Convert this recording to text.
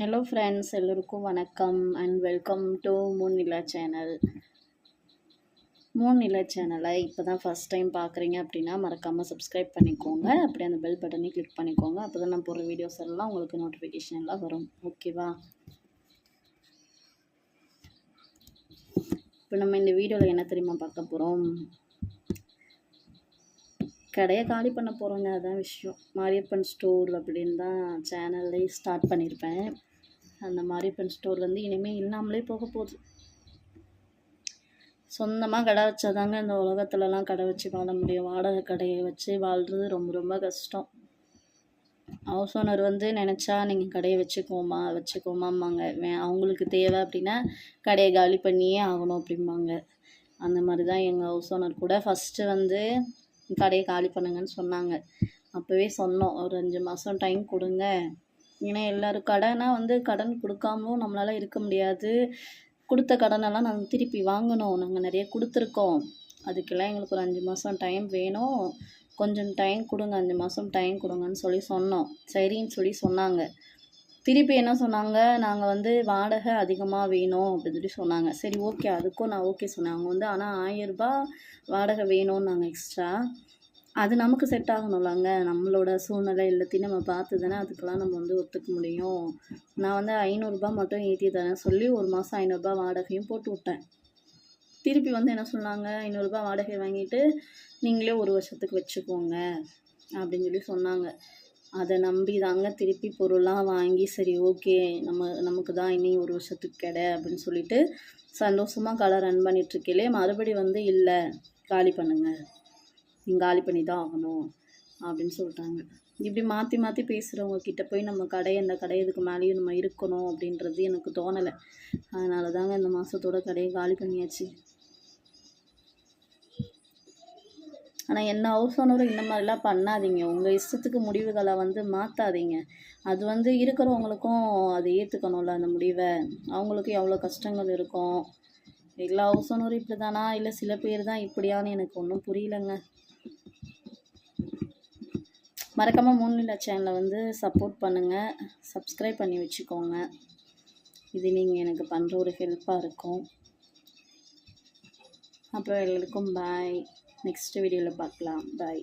Hello friends எல்லோருக்கும் வணக்கம் and welcome to Moonnila channel Moonnila சேனலை இப்போ தான் ஃபஸ்ட் டைம் பார்க்குறீங்க அப்படின்னா மறக்காமல் சப்ஸ்கிரைப் பண்ணிக்கோங்க. அப்படியே அந்த பெல் பட்டனையும் கிளிக் பண்ணிக்கோங்க. அப்போ தான் நான் போடுற வீடியோஸ் எல்லாம் உங்களுக்கு நோட்டிஃபிகேஷன் எல்லாம் வரும். ஓகேவா இப்போ நம்ம இந்த வீடியோவில் என்ன தெரியுமா பார்க்க போகிறோம் கடையை காலி பண்ண போகிறோங்க அதான் விஷயம். மாரியப்பன் ஸ்டோர் அப்படின்னு தான் சேனல்லே ஸ்டார்ட் பண்ணியிருப்பேன் அந்த மாரியப்பன் ஸ்டோர் வந்து இனிமேல் இல்லாமலே போக போகுது. சொந்தமாக கடை வச்சாதாங்க இந்த உலகத்துலலாம் கடை வச்சு வாழ முடியும். வாடகை கடையை வச்சு வாழ்கிறது ரொம்ப ரொம்ப கஷ்டம். ஹவுஸ் ஓனர் வந்து நினச்சா நீங்கள் கடையை வச்சுக்கோமா வச்சுக்கோமாம்பாங்க. வே அவங்களுக்கு தேவை அப்படின்னா கடையை காலி பண்ணியே ஆகணும் அப்படிம்பாங்க. அந்த மாதிரி தான் எங்கள் ஹவுஸ் ஓனர் கூட ஃபஸ்ட்டு வந்து கடையை காலி பண்ணுங்கன்னு சொன்னாங்க. அப்போவே சொன்னோம். ஒரு அஞ்சு மாதம் டைம் கொடுங்க. ஏன்னா எல்லோரும் கடனாக வந்து கடன் கொடுக்காமலும் நம்மளால் இருக்க முடியாது. கொடுத்த கடனெல்லாம் நாங்கள் திருப்பி வாங்கணும். நாங்கள் நிறைய கொடுத்துருக்கோம். அதுக்கெல்லாம் எங்களுக்கு ஒரு அஞ்சு மாதம் டைம் வேணும். கொஞ்சம் டைம் கொடுங்க. அஞ்சு மாதம் டைம் கொடுங்கன்னு சொல்லி சொன்னோம். சரின்னு சொல்லி சொன்னாங்க. திருப்பி என்ன சொன்னாங்க? நாங்கள் வந்து வாடகை அதிகமாக வேணும் அப்படின்னு சொல்லி சொன்னாங்க. சரி ஓகே அதுக்கும் நான் ஓகே சொன்னேன். அவங்க வந்து ஆனால் ஆயிரரூபா வாடகை வேணும்னு நாங்கள் எக்ஸ்ட்ரா அது நமக்கு செட் ஆகணும்லங்க. நம்மளோட சூழ்நிலை எல்லாத்தையும் நம்ம பார்த்து தானே அதுக்கெல்லாம் நம்ம வந்து ஒத்துக்க முடியும். நான் வந்து ஐநூறுரூபா மட்டும் ஏற்றி தரேன் சொல்லி ஒரு மாதம் ஐநூறுரூபா வாடகையும் போட்டு விட்டேன். திருப்பி வந்து என்ன சொன்னாங்க? ஐநூறுரூபா வாடகை வாங்கிட்டு நீங்களே ஒரு வருஷத்துக்கு வச்சுக்கோங்க அப்படின்னு சொல்லி சொன்னாங்க. அதை நம்பி தாங்க திருப்பி பொருளாக வாங்கி சரி ஓகே நம்ம நமக்கு தான் இனி ஒரு வருஷத்துக்கு கிடை அப்படின்னு சொல்லிட்டு சந்தோஷமாக கடை ரன் பண்ணிகிட்ருக்கையிலே மறுபடி வந்து இல்லை காலி பண்ணுங்கள் நீங்கள் காலி பண்ணி தான் ஆகணும் அப்படின்னு சொல்கிறாங்க இப்படி மாற்றி மாற்றி பேசுகிறவங்க கிட்ட போய் நம்ம கடை அந்த கடை இதுக்கு மேலேயும் நம்ம இருக்கணும் அப்படின்றது எனக்கு தோணலை. அதனால தாங்க இந்த மாதத்தோட கடையை காலி பண்ணியாச்சு. ஆனால் என்ன ஹவுஸ் ஓனரும் இந்த மாதிரிலாம் பண்ணாதீங்க. உங்கள் இஷ்டத்துக்கு முடிவுகளை வந்து மாற்றாதீங்க அது வந்து இருக்கிறவங்களுக்கும் அதை ஏற்றுக்கணும்ல அந்த முடிவை. அவங்களுக்கும் எவ்வளோ கஷ்டங்கள் இருக்கும். எல்லா ஹவுஸ் ஓனரும் இப்படி தானா இல்லை சில பேர் தான் இப்படியான்னு எனக்கு ஒன்றும் புரியலங்க. மறக்காமல் மூணுநிலா சேனலை வந்து சப்போர்ட் பண்ணுங்கள் சப்ஸ்கிரைப் பண்ணி வச்சுக்கோங்க. இது நீங்கள் எனக்கு பண்ணுற ஒரு ஹெல்ப்பாக இருக்கும். அப்புறம் எல்லாருக்கும் பாய் நெக்ஸ்ட் வீடியோவில் பார்க்கலாம். பாய்